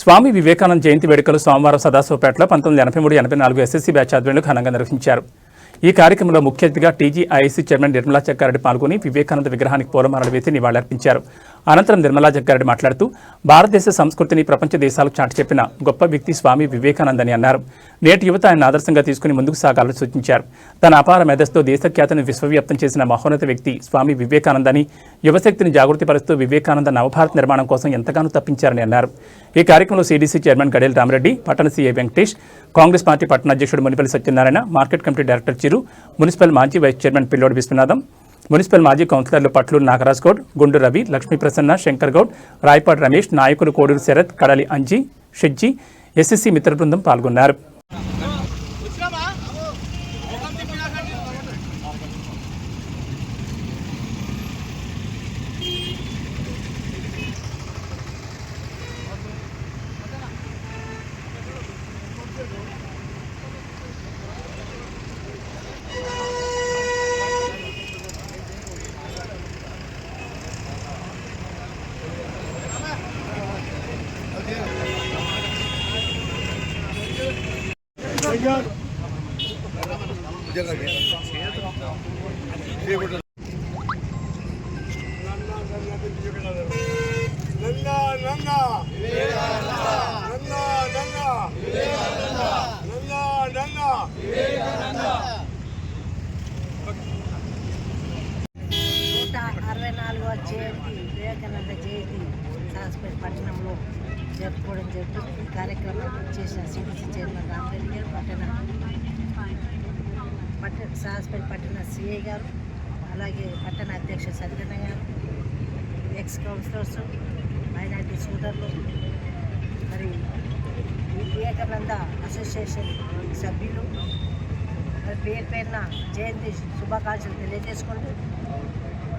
స్వామి వివేకానంద జయంతి వేడుకలు సోమవారం సదాశివపేటలో పంతొమ్మిది ఎనభై మూడు ఎనభై నాలుగు ఎస్ఎస్సీ బ్యాచ్ ఆధ్వర్యంలో ఘనంగా నిర్వహించారు. ఈ కార్యక్రమంలో ముఖ్య అతిథిగా టీజీఐఐసీ చైర్మన్ నిర్మలా చక్కారెడ్డి పాల్గొని వివేకానంద విగ్రహానికి పూలమాలలు వేసి నివాళులర్పించారు. అనంతరం నిర్మలా జగ్గారెడ్డి మాట్లాడుతూ భారతదేశ సంస్కృతిని ప్రపంచ దేశాలకు చాటి చెప్పిన గొప్ప వ్యక్తి స్వామి వివేకానంద్ అని అన్నారు. నేటి యువత ఆయన ఆదర్శంగా తీసుకుని ముందుకు సాగాలని సూచించారు. తన అపార మేధస్తో దేశఖ్యాతను విశ్వవ్యాప్తం చేసిన మహోన్నత వ్యక్తి స్వామి వివేకానంద్ అని యువశక్తిని జాగృతిపరుస్తూ వివేకానంద నవభారత నిర్మాణం కోసం ఎంతగానో తప్పించారని అన్నారు. ఈ కార్యక్రమంలో సీడీసీ చైర్మన్ గడేల్ రామరెడ్డి పట్టణ సీఏ వెంకటేష్ కాంగ్రెస్ పార్టీ పట్టణ అధ్యక్షుడు Munipalli Satyanarayana market committee director Chiru municipal మాజీ vice chairman Pillodi Viswanatham municipal మాజీ కౌన్సిలర్లు పట్లూరు నాగరాజ్ గౌడ్ గుండు రవి లక్ష్మీ ప్రసన్న శంకర్ గౌడ్ రాయపాటి రమేష్ నాయకులు కోడూరు శరత్ కడలి అంజీ షెజ్జి ఎస్ఎస్సీ మిత్ర బృందం పాల్గొన్నారు. అరవై నాలుగో జయంతి వివేకానంద జయంతి సాస్పేట్ పట్టణంలో జరుపుకోవడం జరుగుతుంది ఈ కార్యక్రమం చేసిన సిటీసీ చైర్మన్ రామరెడ్డి గారు పట్టణ పట్టణ పట్టణ సిఐ గారు అలాగే పట్టణ అధ్యక్ష సత్యన్న గారు ఎక్స్ కౌన్సిలర్స్ మైనార్టీ సోదరులు మరి వివేకానంద అసోసియేషన్ సభ్యులు. మరి పేరు పేరున జయంతి శుభాకాంక్షలు తెలియజేసుకుంటూ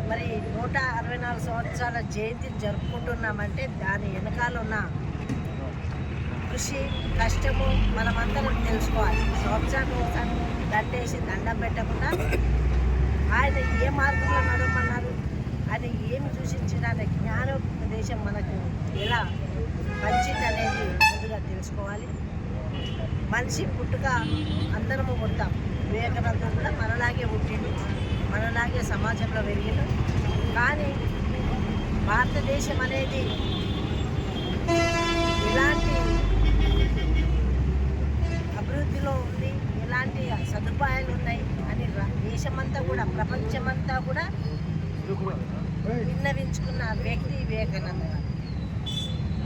మరి నూట అరవై నాలుగు సంవత్సరాల జయంతిని జరుపుకుంటున్నామంటే దాని వెనకాల ఉన్న కృషి కష్టము మనమందరం తెలుసుకోవాలి. సంవత్సరానికి ఒకసారి దండేసి దండం పెట్టకుండా ఆయన ఏ మార్గంలో నడవమన్నారు? ఆయన ఏమి సూచించిన అనే జ్ఞానోపదేశం మనకు ఎలా మంచిది అనేది ముందుగా తెలుసుకోవాలి. మనిషి పుట్టుక అందరము పుడతాం వివేకానందం కూడా మనలాగే పుట్టిండు మనలాగే సమాజంలో పెరిగిండు. కానీ భారతదేశం అనేది ఇలాంటి దేశమంతా కూడా ప్రపంచమంతా కూడా విన్నవించుకున్న వ్యక్తి వివేకానంద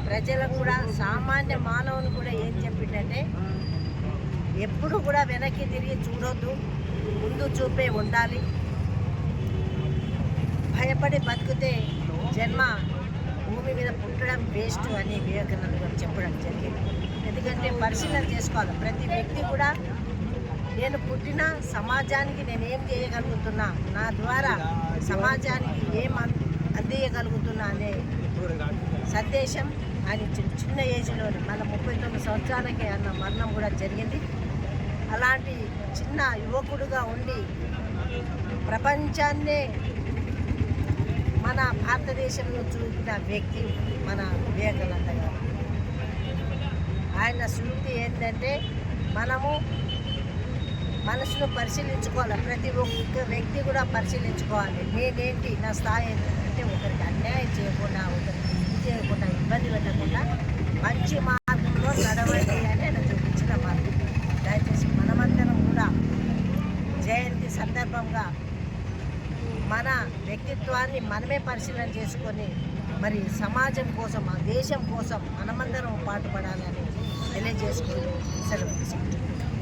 ప్రజలకు కూడా సామాన్య మానవుని కూడా ఏం చెప్పిందంటే ఎప్పుడు కూడా వెనక్కి తిరిగి చూడొద్దు ముందు చూపే ఉండాలి. భయపడి బతికితే జన్మ భూమి మీద పుట్టడం వేస్ట్ అని వివేకానంద గారు చెప్పడం జరిగింది. ఎందుకంటే పరిశీలన చేసుకోవాలి. ప్రతి వ్యక్తి కూడా నేను పుట్టిన సమాజానికి నేను ఏం చేయగలుగుతున్నా? నా ద్వారా సమాజానికి ఏం అందియగలుగుతున్నా అనే సందేశం ఆయన చిన్న చిన్న ఏజ్లోనే మన ముప్పై తొమ్మిది సంవత్సరాలకే అన్న మరణం కూడా జరిగింది. అలాంటి చిన్న యువకుడుగా ఉండి ప్రపంచాన్నే మన భారతదేశంలో చూపిన వ్యక్తి మన వివేకానంద గారు. ఆయన శృతి ఏంటంటే మనము మనసును పరిశీలించుకోవాలి. ప్రతి ఒక్క వ్యక్తి కూడా పరిశీలించుకోవాలి. నేనేంటి? నా స్థాయి ఏంటి? అంటే ఒకరికి అన్యాయం చేయకుండా ఒకరికి ఇది చేయకుండా ఇబ్బంది పెట్టకుండా మంచి మార్గంలో నడవండి అని నేను చూపించిన మార్గం. దయచేసి మనమందరం కూడా జయంతి సందర్భంగా మన వ్యక్తిత్వాన్ని మనమే పరిశీలన చేసుకొని మరి సమాజం కోసం ఆ దేశం కోసం మనమందరం పాటుపడాలని తెలియజేసుకుని సెలవు తీసుకుంటున్నాం.